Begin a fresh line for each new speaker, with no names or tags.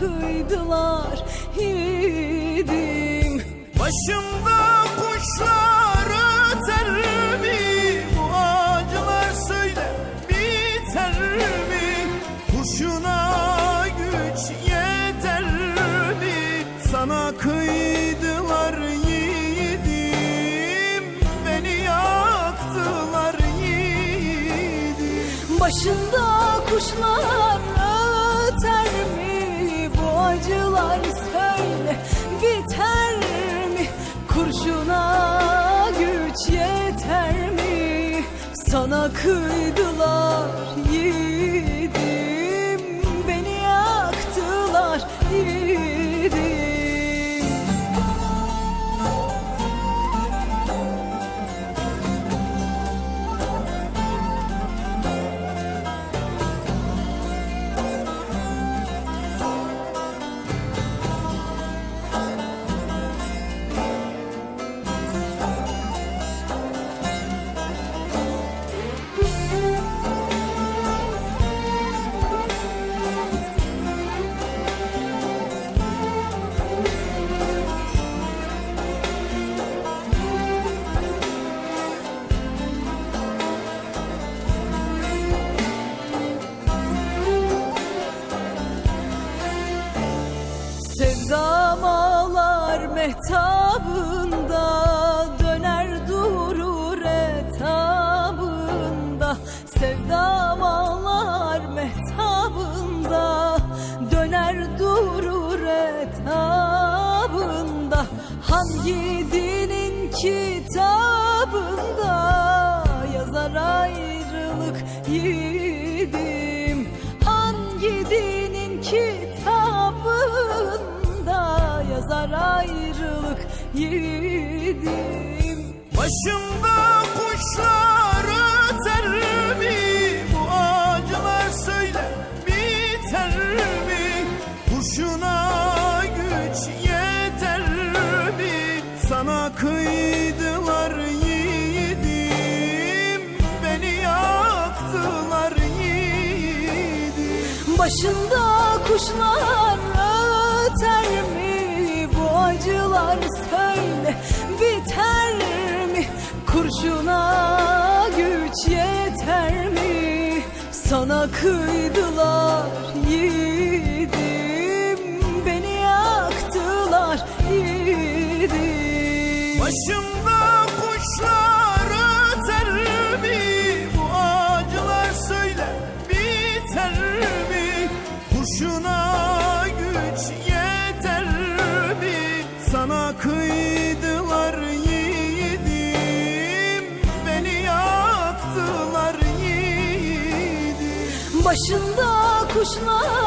kıydılar yiğidim
Başımda kuşlar öter mi? Bu acılar söyle biter mi? Kurşuna güç yeter mi? Sana kıydılar yiğidim Beni yaktılar yiğidim
Başında kuşlar Sana kıydılar mehtabında Döner durur etabında. Sevdam ağlar mehtabında Döner durur etabında. Hangi dinin kitabında Yazar ayrılık yiğidim? Hangi dinin kitabında yazar ayrılık yiğidim
Başımda kuşlar öter mi? Bu acılar söyle biter mi? Kurşuna güç yeter mi? Sana kıydılar yiğidim Beni yaktılar yiğidim
Başında kuşlar öter mi? Bu acılar söyle Kurşuna güç yeter mi? Sana kıydılar yiğidim Beni yaktılar yiğidim
Başımda
Başında kuşlar